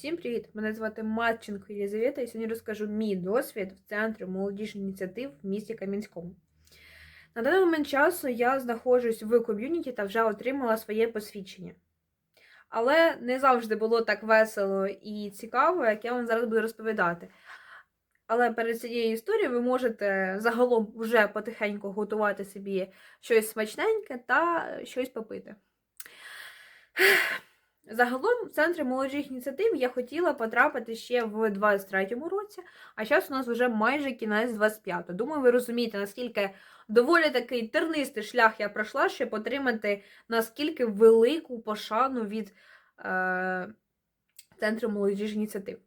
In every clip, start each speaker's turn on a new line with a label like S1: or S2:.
S1: Всім привіт! Мене звати Матченко Єлизавета і сьогодні розкажу мій досвід в центрі молодіжних ініціатив в місті Кам'янському. На даний момент часу я знаходжусь в ком'юніті та вже отримала своє посвідчення. Але не завжди було так весело і цікаво, як я вам зараз буду розповідати. Але перед цією історією ви можете загалом вже потихеньку готувати собі щось смачненьке та щось попити. Загалом в центрі молодіжних ініціатив я хотіла потрапити ще в 23-му році, а зараз у нас вже майже кінець 25-го. Думаю, ви розумієте, наскільки доволі такий тернистий шлях я пройшла, щоб отримати наскільки велику пошану від е, центру молодіжних ініціатив.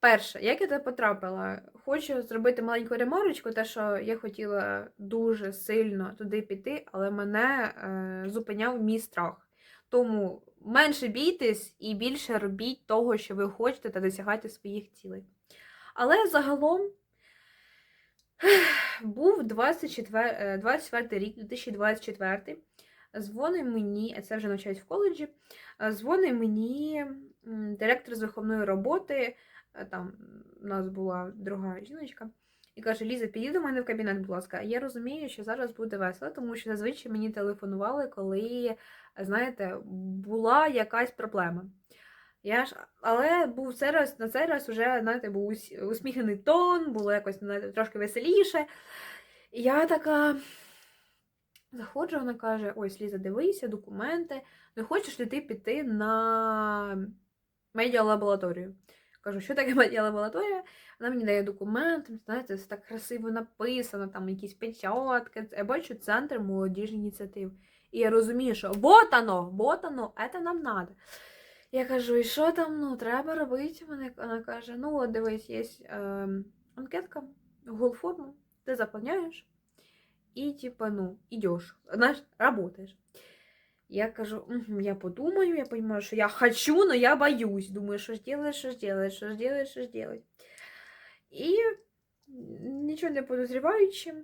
S1: Перше, як я туди потрапила, хочу зробити маленьку ремарочку, те, що я хотіла дуже сильно туди піти, але мене е, зупиняв мій страх. Тому менше бійтесь і більше робіть того, що ви хочете, та досягайте своїх цілей. Але загалом був 24, 24 рік, 2024. Дзвонить мені, а це вже навчають в коледжі. Дзвонить мені директор з виховної роботи. Там у нас була друга жіночка. І каже: Ліза, піди до мене в кабінет, будь ласка. Я розумію, що зараз буде весело, тому що зазвичай мені телефонували, коли, знаєте, була якась проблема. Я ж, Але був цей раз, на цей раз вже, знаєте, був усміхнений тон, було якось знаєте, трошки веселіше. І я така заходжу, вона каже: Ось, Ліза, дивися, документи. Не хочеш ли ти піти на медіалабораторію? Кажу, що таке медіалабораторія? Вона мені дає документ, знаєте, все так красиво написано, там якісь печатки. Я бачу центр молодіжних ініціатив. І я розумію, що вот оно, вот оно, це нам треба. Я кажу, і що там ну, треба робити? Вона каже: ну, от дивись, є е, анкетка, Google форму, ти заповняєш і, типа, ну, йдеш, знаєш, працюєш. Я кажу, угу, я подумаю, я понимаю, що я хочу, но я боюсь. Думаю, що ж делать, що ж делать, що ж делать, що ж делать. І нічого не подозріваючи,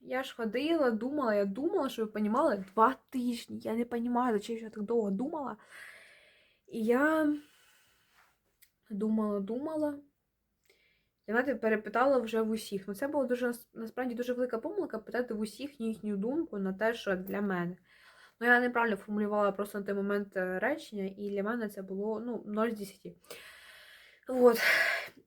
S1: я ж ходила, думала, я думала, що ви розуміли, два тижні. Я не розумію, зачем я так довго думала. І я думала, думала. Знаєте, перепитала вже в усіх. Ну, це була дуже насправді дуже велика помилка питати в усіх їхню думку на те, що для мене. Ну, я неправильно формулювала просто на той момент е, речення, і для мене це було ну, 0 з 10. От.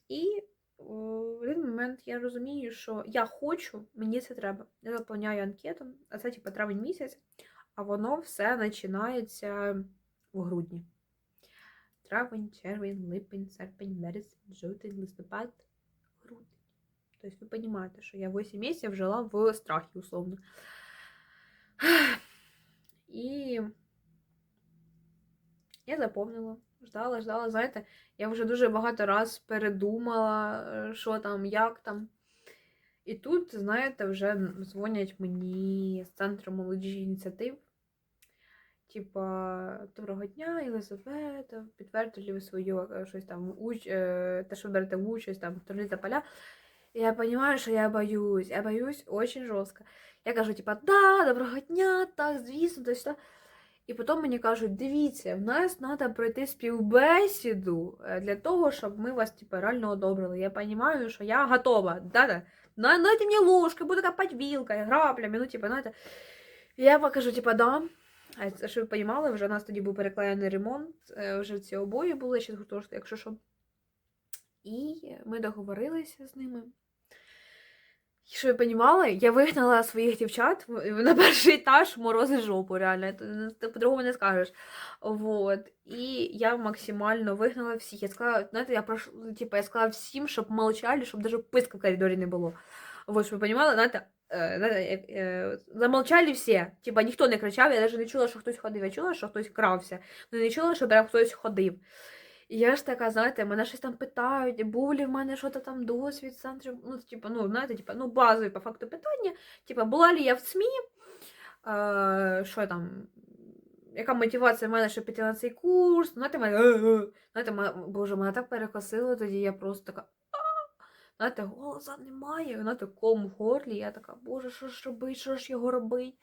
S1: І в один момент я розумію, що я хочу, мені це треба. Я заповняю анкету, а це типу травень місяць, а воно все починається в грудні. Травень, червень, липень, серпень, березень, жовтень, листопад, грудень. Тобто ви розумієте, що я 8 місяців жила в страхі, условно. І я заповнила, ждала, ждала, знаєте, я вже дуже багато раз передумала, що там, як там. І тут, знаєте, вже дзвонять мені з центру молодіжних ініціатив. Типа, доброго дня, Єлизавета, підтвердили ви свою щось там, уч... те, що берете участь, там, турнір поля. І я розумію, що я боюсь, я боюсь дуже жорстко. Я кажу, типа, да, доброго дня, так, звісно, то що. І потім мені кажуть, дивіться, в нас треба пройти співбесіду для того, щоб ми вас типу, реально одобрили. Я розумію, що я готова. Да-да. Дайте мені ложки, буду копати вілкою, граблями, ну, типу, знаєте. Я покажу, типа, да. А щоб ви розуміли, вже у нас тоді був переклеєний ремонт, вже ці обої були, ще гуртожитки, якщо що. І ми договорилися з ними. Що ви розуміли, я вигнала своїх дівчат на перший етаж морози жопу, реально. Ти по-другому не скажеш. Вот. І я максимально вигнала всіх. Я сказала, знаєте, я прошу, типу, я сказала всім, щоб молчали, щоб навіть писка в коридорі не було. Вот, щоб ви розуміли, знаєте, замолчали всі. Типа ніхто не кричав, я навіть не чула, що хтось ходив. Я чула, що хтось крався. але не чула, що прям хтось ходив. І я ж така, знаєте, мене щось там питають, був ли в мене щось там досвід центрі, ну, типу, ну, знаєте, типу, ну, базові по факту питання. Типу, була ли я в СМІ, е, що там, яка мотивація в мене, щоб піти на цей курс, знаєте, мене, знаєте, мене, боже, мене так перекосило, тоді я просто така, знаєте, голоса немає, знаєте, ком в горлі, я така, боже, що ж робить, що ж його робить?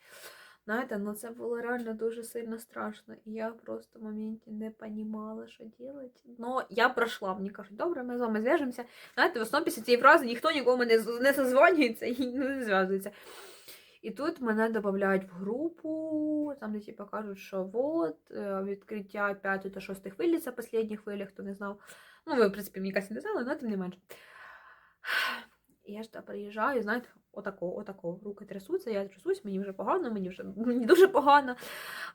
S1: Знаєте, ну це було реально дуже сильно страшно. І я просто в моменті не розуміла, що робити. Ну, я пройшла. Мені кажуть, добре, ми з вами зв'яжемося. Знаєте, в основному після цієї фрази ніхто нікому не, не созвонюється і не зв'язується. І тут мене додають в групу, там де типу, кажуть, що от е, відкриття п'ятої та шостої хвилі, це останні хвилі, хто не знав. Ну, ви, в принципі, мені кажеться, не знали, але тим не менше. І я ж приїжджаю, знаєте, отако, отако, руки трясуться, я трясусь, мені вже погано, мені вже мені дуже погано.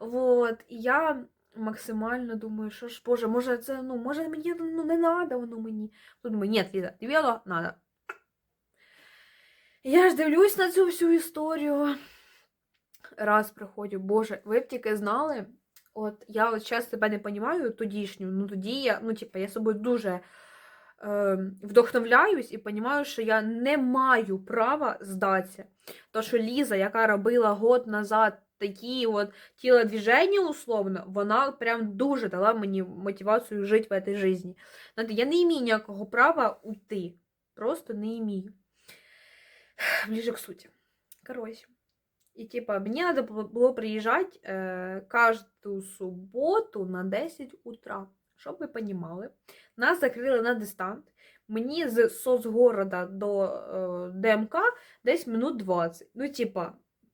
S1: Вот. І я максимально думаю, що ж, боже, може це, ну, може мені ну, не треба воно мені. Тут думаю, ні, Ліза, тобі треба. Я ж дивлюсь на цю всю історію. Раз приходжу, боже, ви б тільки знали. От я от зараз себе не розумію, тодішню, ну тоді я, ну, типа, я собою дуже вдохновляюсь і розумію, що я не маю права здатися. То, що Ліза, яка робила год назад такі от тілодвіження, условно, вона прям дуже дала мені мотивацію жити в цій житті. Знаєте, я не маю ніякого права уйти. Просто не імію. Ближе к суті. Короче. І типа, мені треба було приїжджати е, кожну суботу на 10 утра. Щоб ви розуміли, нас закрили на дистант. Мені з соцгорода до е, ДМК десь минут 20. Ну, типа,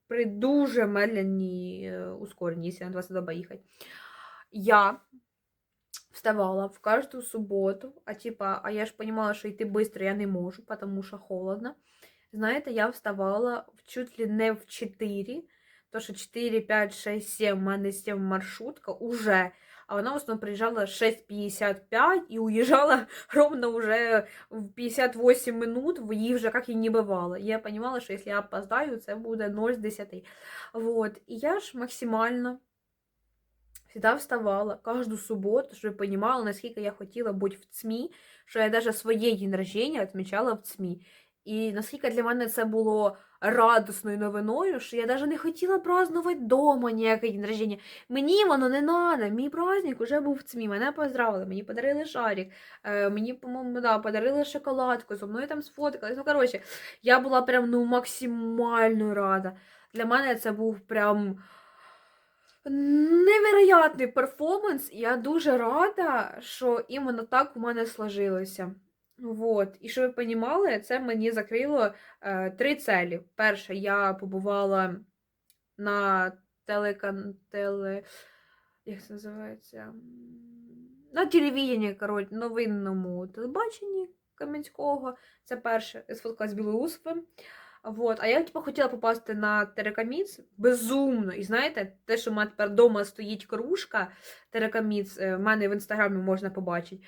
S1: при дуже медленній е, ускоренні, якщо на 20 доба їхати. Я вставала в кожну суботу, а типа, а я ж розуміла, що йти швидко я не можу, тому що холодно. Знаєте, я вставала чуть ли не в 4, то що 4, 5, 6, 7, в мене 7 маршрутка уже, а вона в основному приїжджала 6.55 і уїжджала ровно вже в 58 минут, її вже як і не бувало. Я розуміла, що якщо я опоздаю, це буде 0 з 10. Вот. І я ж максимально всегда вставала кожну суботу, щоб ви розуміли, наскільки я хотіла бути в ЦМІ, що я навіть своє день рождения відмічала в ЦМІ. І наскільки для мене це було радісною новиною, що я навіть не хотіла празднувати вдома ніякий день рождення. Мені воно не треба. Мій праздник вже був в ЦМІ. Мене поздравили, мені подарили шарик, е, мені, да, подарили шоколадку, зі мною там сфоткались. Ну, коротше, я була прям ну, максимально рада. Для мене це був прям невероятний перформанс. Я дуже рада, що іменно так у мене сложилося. Вот. І щоб ви розуміли, це мені закрило е, три цілі. Перше, я побувала на телекан... теле... Як це називається? На телевіденні, коротше, новинному телебаченні Кам'янського. Це перше, сфоткалась з Білоусовим. Вот. А я типу, хотіла попасти на терекаміц безумно. І знаєте, те, що в мене тепер вдома стоїть кружка терекаміц, е, в мене в інстаграмі можна побачити.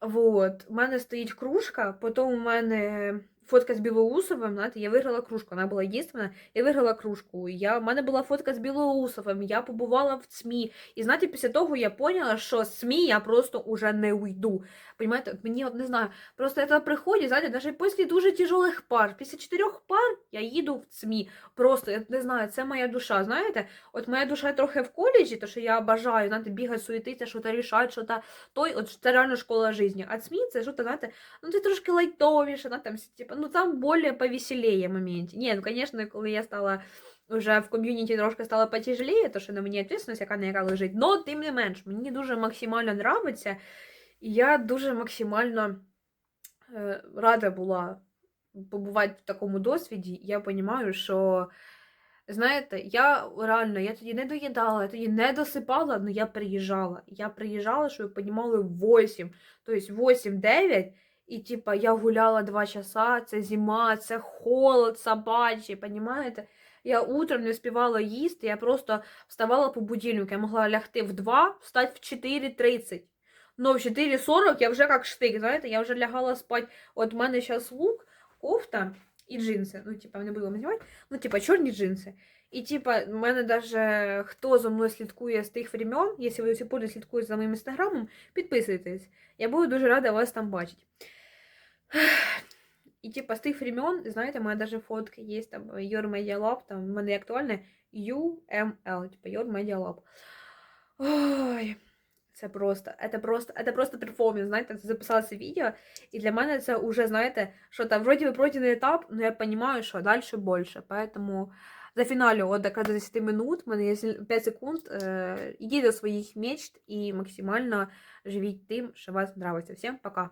S1: Вот. У мене стоїть кружка, потім у мене фотка з Білоусовим, знаєте, я виграла кружку, вона була єдина, я виграла кружку. Я, у мене була фотка з Білоусовим, я побувала в СМІ. І знаєте, після того я поняла, що з СМІ я просто уже не уйду. Понимаете, мені от не знаю, просто це приходить, знаєте, навіть після дуже тяжелих пар, після чотирьох пар я їду в СМІ. Просто, я не знаю, це моя душа, знаєте, от моя душа трохи в коледжі, то що я бажаю, знаєте, бігати, суетитися, що то рішати, що то той, от це реально школа життя. А СМІ це що то, знаєте, ну це трошки лайтовіше, на там, типа, ну там більш повеселее моменті. Ні, ну, звісно, коли я стала вже в ком'юніті трошки стало потяжелее, то що на мені відповідальність, яка на яка лежить. Но тим не менш, мені дуже максимально нравиться. І я дуже максимально е, рада була побувати в такому досвіді. Я розумію, що, знаєте, я реально я тоді не доїдала, я тоді не досипала, але я приїжджала. Я приїжджала, щоб ви розуміли, 8. Тобто 8-9. І, типа, я гуляла 2 часа, це зима, це холод собачий, понимаете? Я утром не успівала їсти, я просто вставала по будильнику. Я могла лягти в 2, встати в 4.30. Но в 4.40 я вже як штик, знаєте, я вже лягала спати. От в мене зараз лук, кофта і джинси. Ну, типа, не будемо знімати, ну, типа, чорні джинси. І, типа, в мене даже хто за мною слідкує з тих времен, якщо ви до сих слідкуєте за моїм інстаграмом, підписуйтесь. Я буду дуже рада вас там бачити. І, типа, з тих времен, знаєте, у мене даже фотки є, там, Your Media Lab, там, в мене актуальне UML, типа, Your Media Lab. Ой, це просто, це просто, це просто перформанс, знаєте, це записала це відео, і для мене це вже, знаєте, що там, вроді би пройдений етап, но я розумію, що далі більше, поэтому зафіналю от якраз до 10 минут, в мене є 5 секунд. Е, ідіть до своїх мечт і максимально живіть тим, що вас нравиться. Всім пока!